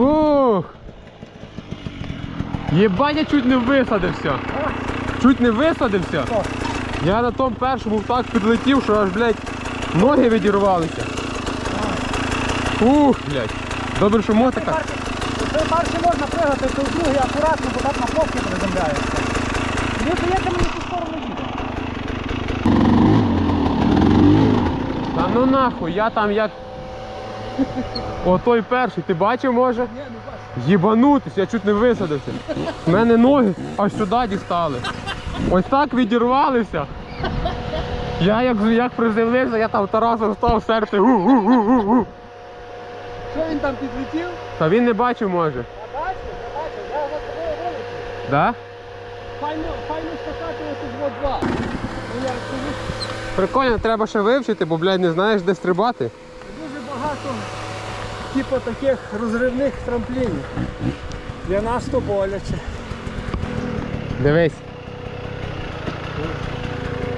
Ух! Єбать, я чуть не висадився. Чуть не висадився. Я на тому першому так підлетів, що аж, блядь, ноги відірвалися. Ух, блядь. Добре, що мотика. Це перший можна пригати, то другий акуратно, бо так на пловки приземляється. Мені здається, мені ту сторону їде. Та ну нахуй, я там як. О, той перший, ти бачив може? Ні, не. Їбанутись, я чуть не висадився. У мене ноги аж сюди дістали. Ось так відірвалися. Я як, як приземлився, я там Тарасом став серце. Що він там підлетів? Та він не бачив може. Я бачу, я бачу, я за тобою вилетів. Да? Файно, файно скакати ось два. Ну я розкажу, Прикольно, треба ще вивчити, бо, блядь, не знаєш, де стрибати. Багато типу таких розривних трамплінів. Для нас то боляче. Дивись.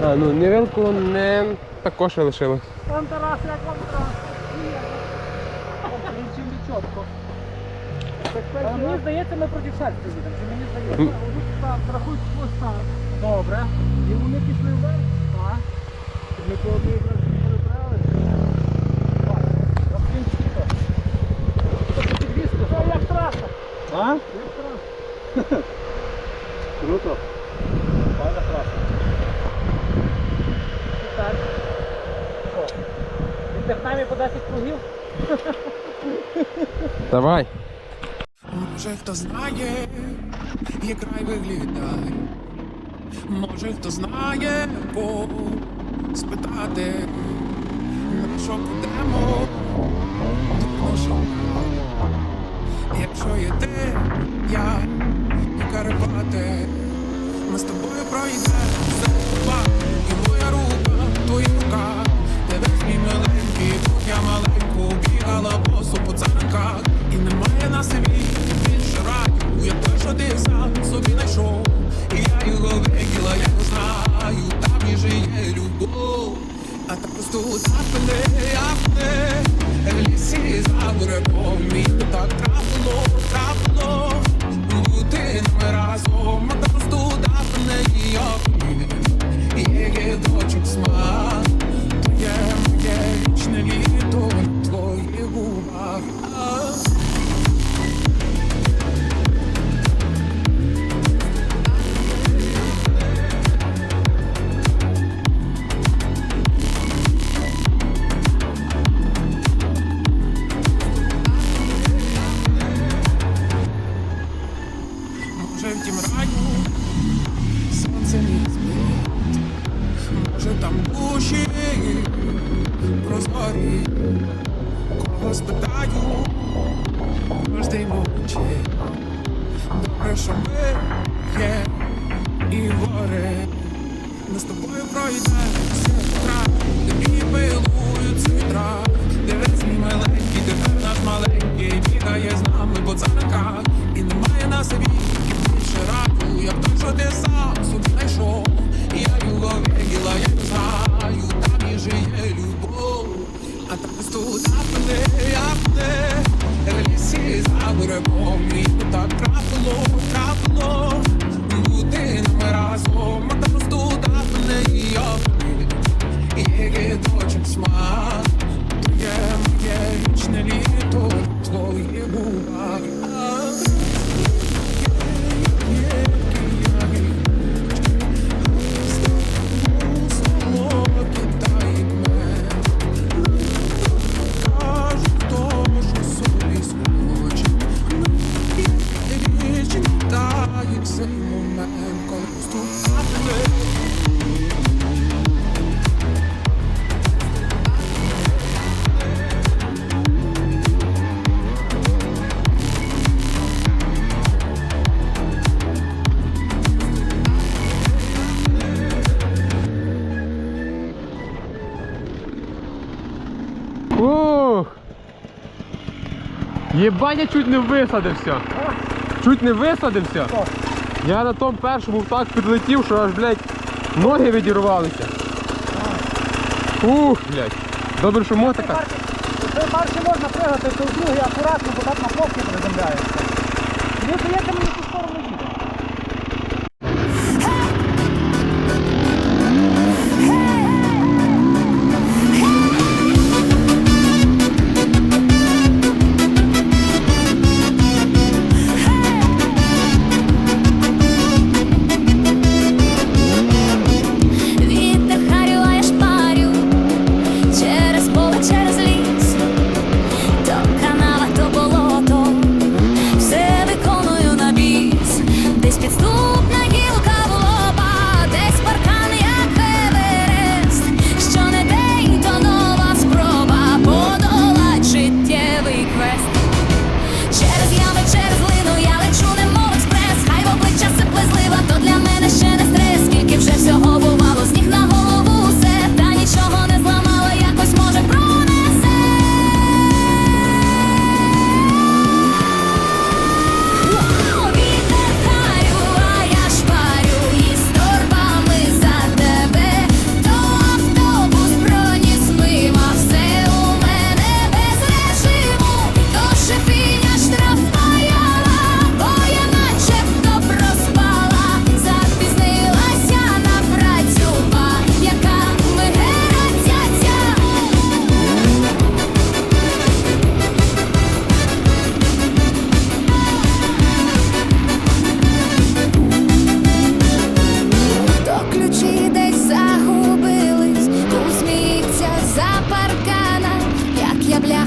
А, ну невелку не також лишилось. Пан Тарас, як вам чітко. Мені здається, ми проти шерсті їдемо. Чи мені здається? Так, рахуй хвоста. Добре. І вони пішли вверх? Так. Ми по одній якраз перебрали. Так. Розкиньте то. Тобто підвіску. Це як траса. А? Круто. Файна траса. Так. Що? По 10 кругів? Давай. Може хто знає, як край виглядає. Може хто знає, бо спитати, на що підемо, на що Якщо є ти, я і Карпати, ми з тобою пройдемо все два, і моя рука, Може в тім раю сонце не збить, може там душі прозорі, кого спитаю, кожний мовчить. Добре, що ми є і гори, ми з тобою пройдемо Єбать, я чуть не висадився. Чуть не висадився. Я на тому першому так підлетів, що аж, блядь, ноги відірвалися. Ух, блядь. Добре, що мотика. Це перший можна пригати, то в другий акуратно, бо так на хлопці приземляється. Ви даєте мені ту сторону їхати.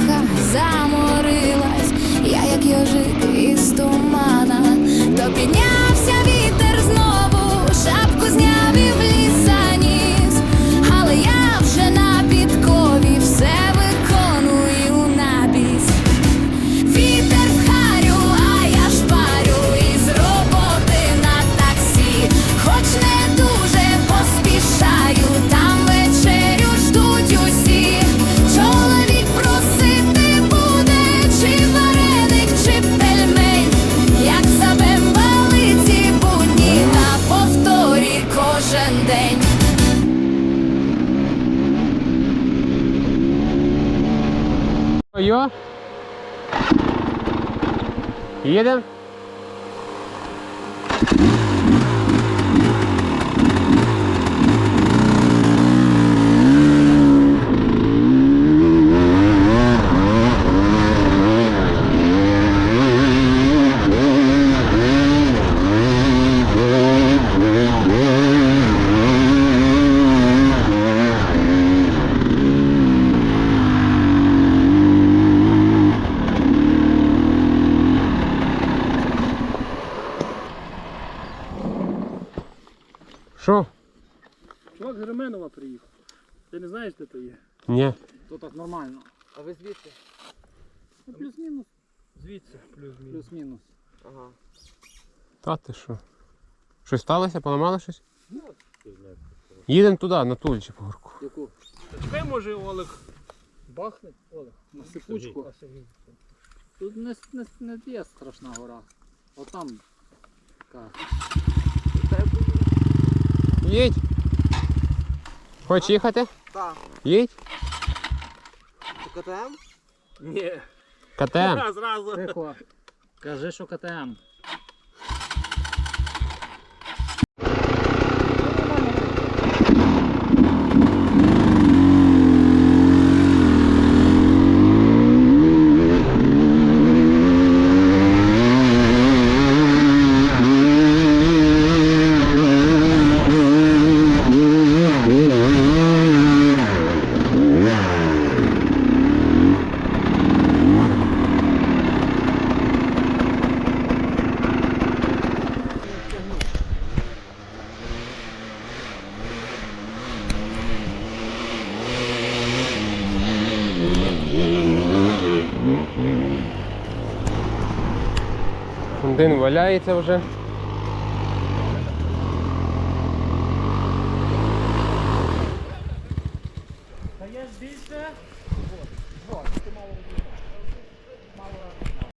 муха заморилась, я як йожик із тумана, то піднявся вітер знову. આવ્યો едем Що? Чувак з Гременова приїхав. Ти не знаєш де то є? Ні. То так нормально. А ви звідси? Ну, плюс-мінус. Звідси плюс-мінус. Плюс-мінус. Ага. Та ти що? Щось сталося? Поламало щось? Ну, Їдемо туди, на ту по горку. Яку? Чекай, може, Олег. Бахне? Олег. На сипучку. Тут не, не, не є страшна гора. Отам така. Треба Їдь. Хочеш їхати? Так. Їдь. КТМ? Ні. КТМ. Зразу. Тихо. Кажи, що КТМ. Фундин валяється вже.